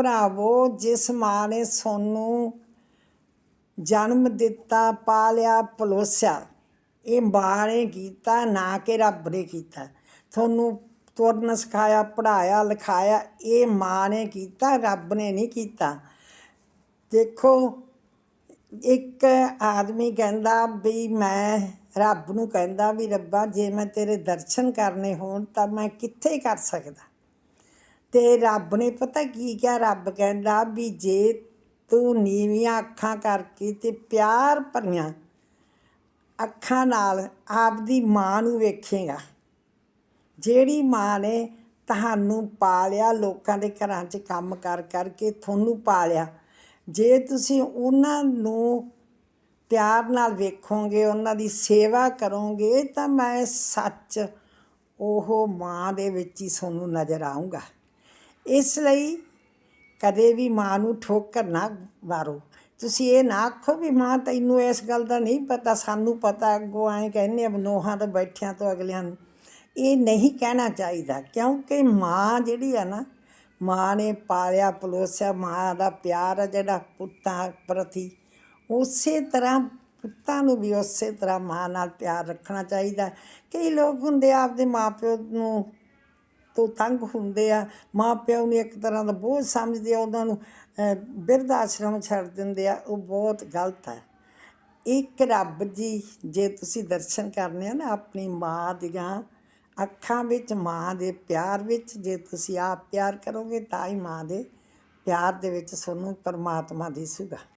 ਭਰਾਵੋ, ਜਿਸ ਮਾਂ ਨੇ ਸੋਨੂੰ ਜਨਮ ਦਿੱਤਾ ਪਾਲਿਆ ਪਲੋਸਿਆ ਇਹ ਮਾਂ ਨੇ ਕੀਤਾ, ਨਾ ਕਿ ਰੱਬ ਨੇ ਕੀਤਾ। ਤੁਹਾਨੂੰ ਤੁਰਨ ਸਿਖਾਇਆ ਪੜਾਇਆ ਲਿਖਾਇਆ, ਇਹ ਮਾਂ ਨੇ ਕੀਤਾ, ਰੱਬ ਨੇ ਨਹੀਂ ਕੀਤਾ। ਦੇਖੋ, ਇੱਕ ਆਦਮੀ ਕਹਿੰਦਾ ਵੀ ਮੈਂ ਰੱਬ ਨੂੰ ਕਹਿੰਦਾ ਵੀ ਰੱਬਾ, ਜੇ ਮੈਂ ਤੇਰੇ ਦਰਸ਼ਨ ਕਰਨੇ ਹੋਣ, ਤਾਂ ਮੈਂ ਕਿੱਥੇ ਕਰ ਸਕਦਾ? ਤੇ ਰੱਬ ਨੇ ਪਤਾ ਕੀ ਕਿਹਾ? ਰੱਬ ਕਹਿੰਦਾ ਵੀ ਜੇ ਤੂੰ ਨੀਵੀਆਂ ਅੱਖਾਂ ਕਰਕੇ ਤੇ ਪਿਆਰ ਭਰੀਆਂ ਅੱਖਾਂ ਨਾਲ ਆਪਦੀ ਮਾਂ ਨੂੰ ਵੇਖੇਗਾ, ਜਿਹੜੀ ਮਾਂ ਨੇ ਤੁਹਾਨੂੰ ਪਾਲਿਆ, ਲੋਕਾਂ ਦੇ ਘਰਾਂ 'ਚ ਕੰਮ ਕਰ ਕਰਕੇ ਤੁਹਾਨੂੰ ਪਾਲਿਆ, ਜੇ ਤੁਸੀਂ ਉਹਨਾਂ ਨੂੰ ਪਿਆਰ ਨਾਲ ਵੇਖੋਗੇ, ਉਹਨਾਂ ਦੀ ਸੇਵਾ ਕਰੋਗੇ, ਤਾਂ ਮੈਂ ਸੱਚ ਉਹ ਮਾਂ ਦੇ ਵਿੱਚ ਹੀ ਤੁਹਾਨੂੰ ਨਜ਼ਰ ਆਉਂਗਾ ਇਸ ਲਈ ਕਦੇ ਵੀ ਮਾਂ ਨੂੰ ਠੋਕਰ ਨਾ ਮਾਰੋ। ਤੁਸੀਂ ਇਹ ਨਾ ਆਖੋ ਵੀ ਮਾਂ, ਤੈਨੂੰ ਇਸ ਗੱਲ ਦਾ ਨਹੀਂ ਪਤਾ, ਸਾਨੂੰ ਪਤਾ, ਅੱਗੋਂ ਐਂ ਕਹਿੰਦੇ ਆ ਨੋਹਾਂ ਤੋਂ ਬੈਠਿਆਂ ਤੋਂ ਅਗਲਿਆਂ ਨੂੰ। ਇਹ ਨਹੀਂ ਕਹਿਣਾ ਚਾਹੀਦਾ, ਕਿਉਂਕਿ ਮਾਂ ਜਿਹੜੀ ਆ ਨਾ, ਮਾਂ ਨੇ ਪਾਲਿਆ, ਪਲੋਸਿਆ, ਮਾਂ ਦਾ ਪਿਆਰ ਆ ਜਿਹੜਾ ਪੁੱਤਾਂ ਪ੍ਰਤੀ, ਉਸੇ ਤਰ੍ਹਾਂ ਪੁੱਤਾਂ ਨੂੰ ਵੀ ਉਸੇ ਤਰ੍ਹਾਂ ਮਾਂ ਨਾਲ ਪਿਆਰ ਰੱਖਣਾ ਚਾਹੀਦਾ। ਕਈ ਲੋਕ ਹੁੰਦੇ ਆ, ਆਪਦੇ ਮਾਪਿਓ ਨੂੰ ਤੋਂ ਤੰਗ ਹੁੰਦੇ ਆ ਮਾਂ ਪਿਓ ਨੂੰ ਇੱਕ ਤਰ੍ਹਾਂ ਦਾ ਬੋਝ ਸਮਝਦੇ ਆ, ਉਹਨਾਂ ਨੂੰ ਬਿਰਧ ਆਸ਼ਰਮ ਛੱਡ ਦਿੰਦੇ ਆ, ਉਹ ਬਹੁਤ ਗਲਤ ਹੈ ਇੱਕ ਰੱਬ ਜੀ, ਜੇ ਤੁਸੀਂ ਦਰਸ਼ਨ ਕਰਨੇ ਆ ਨਾ, ਆਪਣੀ ਮਾਂ ਦੀਆਂ ਅੱਖਾਂ ਵਿੱਚ, ਮਾਂ ਦੇ ਪਿਆਰ ਵਿੱਚ, ਜੇ ਤੁਸੀਂ ਆਪ ਪਿਆਰ ਕਰੋਗੇ, ਤਾਂ ਹੀ ਮਾਂ ਦੇ ਪਿਆਰ ਦੇ ਵਿੱਚ ਤੁਹਾਨੂੰ ਪਰਮਾਤਮਾ ਦਿਸੂਗਾ